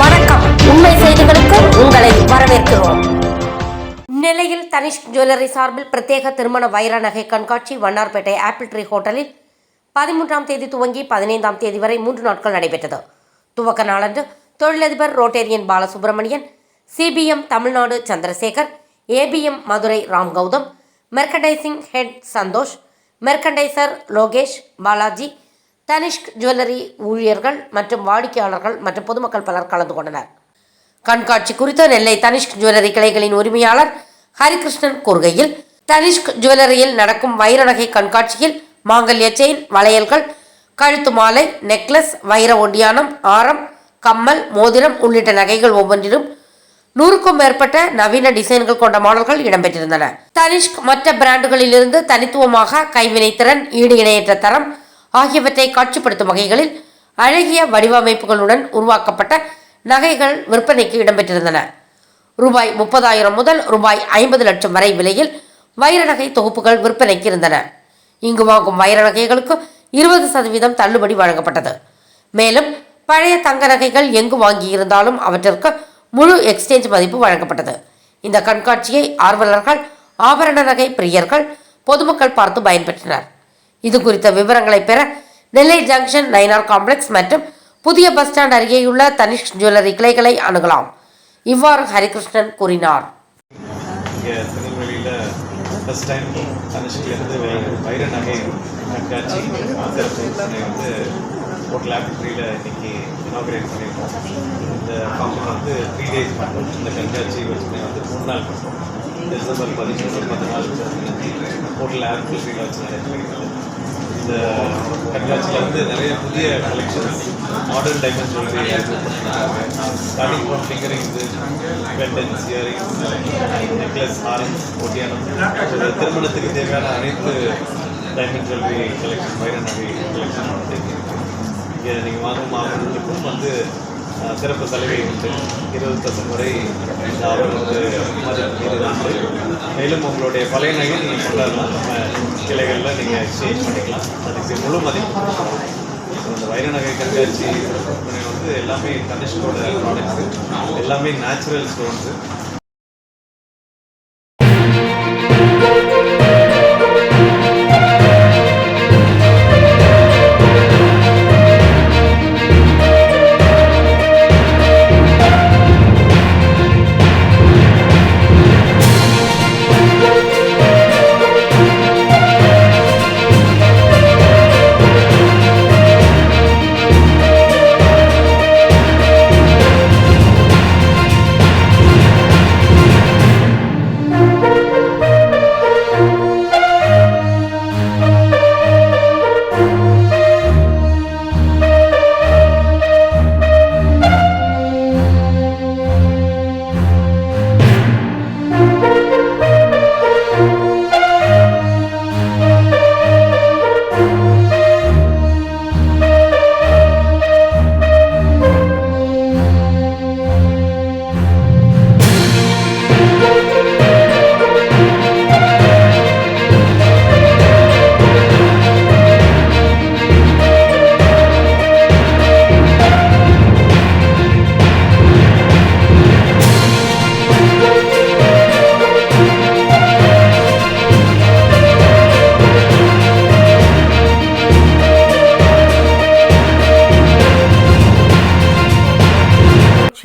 வணக்கம். உண்மை செய்திகளுக்கு உங்களை வரவேற்கிறோம். நெல்லையில் தனிஷ் ஜுவல்லரி சார்பில் பிரத்யேக திருமண வைர நகை கண்காட்சி வண்ணார்பேட்டை ஆப்பிள் ட்ரீ ஹோட்டலில் பதிமூன்றாம் தேதி துவங்கி பதினைந்தாம் தேதி வரை மூன்று நாட்கள் நடைபெற்றது. துவக்க நாளன்று தொழிலதிபர் Rotarian Balasubramanian CPM Tamil Nadu Chandrasekhar ABM Madurai Ram Gautam merchandising head Santosh merchandiser Lokesh Balaji Tanishq jewellery ஊழியர்கள் மற்றும் வாடிக்கையாளர்கள் மற்றும் பொதுமக்கள் பலர் கலந்து கொண்டனர். கண்காட்சி குறித்து நெல்லை தனிஷ்க் ஜுவல்லரி கிளைகளின் உரிமையாளர் ஹரிகிருஷ்ணன் கூறுகையில் தனிஷ்க் ஜுவல்லரியில் நடக்கும் வைரநகை கண்காட்சியில் மாங்கல்ய செயின் வளையல்கள் கழுத்து மாலை நெக்லஸ் வைர ஒண்டியானம் ஆரம் கம்மல் மோதிரம் உள்ளிட்ட நகைகள் ஒவ்வொன்றிலும் நூறுக்கும் மேற்பட்ட நவீன டிசைன்கள் கொண்ட மாடல்கள் இடம்பெற்றிருந்தன. தனிஷ்க் மற்ற பிராண்டுகளிலிருந்து தனித்துவமாக கைவினைத்திறன் ஈடு இணையற்ற தரம் ஆகியவற்றை காட்சிப்படுத்தும் வகைகளில் அழகிய வடிவமைப்புகளுடன் உருவாக்கப்பட்ட நகைகள் விற்பனைக்கு இடம்பெற்றிருந்தன. ரூபாய் முப்பதாயிரம் முதல் ரூபாய் ஐம்பது லட்சம் வரை விலையில் வைர நகை தொகுப்புகள் விற்பனைக்கு இருந்தன. இங்கு வாங்கும் வைர நகைகளுக்கு இருபது சதவீதம் தள்ளுபடி வழங்கப்பட்டது. மேலும் பழைய தங்க நகைகள் எங்கு வாங்கியிருந்தாலும் அவற்றிற்கு முழு எக்ஸ்சேஞ்ச் மதிப்பு வழங்கப்பட்டது. இந்த கண்காட்சியை ஆர்வலர்கள் ஆபரண நகை பிரியர்கள் பொதுமக்கள் பார்த்து பயன்பெற்றனர். இது குறித்த விவரங்களை பெற நெல்லை ஜங்ஷன் நைனார் காம்ப்ளெக்ஸ் மற்றும் புதிய பஸ் ஸ்டாண்ட் அருகேயுள்ள தனிஷ் ஜுவல்லரி கிளைகளை அணுகலாம். இவ்வாறு ஹரிகிருஷ்ணன் கூறினார். ஃபஸ்ட் டைம் தனுஷ்கிலேருந்து வைர நகை கண்காட்சி சிறப்பு விற்பனை வந்து ஹோட்டல் ஆஃபிட்ரியில் இன்றைக்கி இனாகிரேட் பண்ணியிருக்கோம். இந்த ஃபங்க்ஷன் வந்து த்ரீ டேஸ் பண்ணுறோம் இந்த கண்காட்சி வச்சுமே வந்து மூணு நாள் பண்ணுறோம் டிசம்பர் பதிமூணு பதினாலு ஹோட்டல் ஆஃபிட்ரியில் வச்சு நடக்கிறது இந்த கண்காட்சியில் வந்து நிறைய புதிய collections modern diamond jewellery starting from finger rings pendants earrings necklace ஹாரம் ஒட்டியானம் திருமணத்துக்கு தேவையான அனைத்து டைமண்ட் ஜுவல்லரி கலெக்ஷன் வைர நகை கலெக்ஷன் வந்து இங்கே நீங்கள் வாங்கும் ஆபரணங்களுக்கும் வந்து சிறப்பு சலுகை உண்டு. இருபது பர்சன்ட் வரை இந்த ஆபரணத்துக்கு மதிப்பு மீது உண்டு மேலும் உங்களுடைய பழைய நகை நீங்கள் கொண்டாடலாம் நம்ம கிளைகளில் நீங்கள் எக்ஸ்சேஞ்ச் பண்ணிக்கலாம். அதுக்கு முழு மதிப்பு. அந்த இந்த வைர நகை கண்காட்சி வந்து எல்லாமே தனிஷ்கோட ப்ராடக்ட்ஸு எல்லாமே நேச்சுரல் ஸ்டோன்ஸு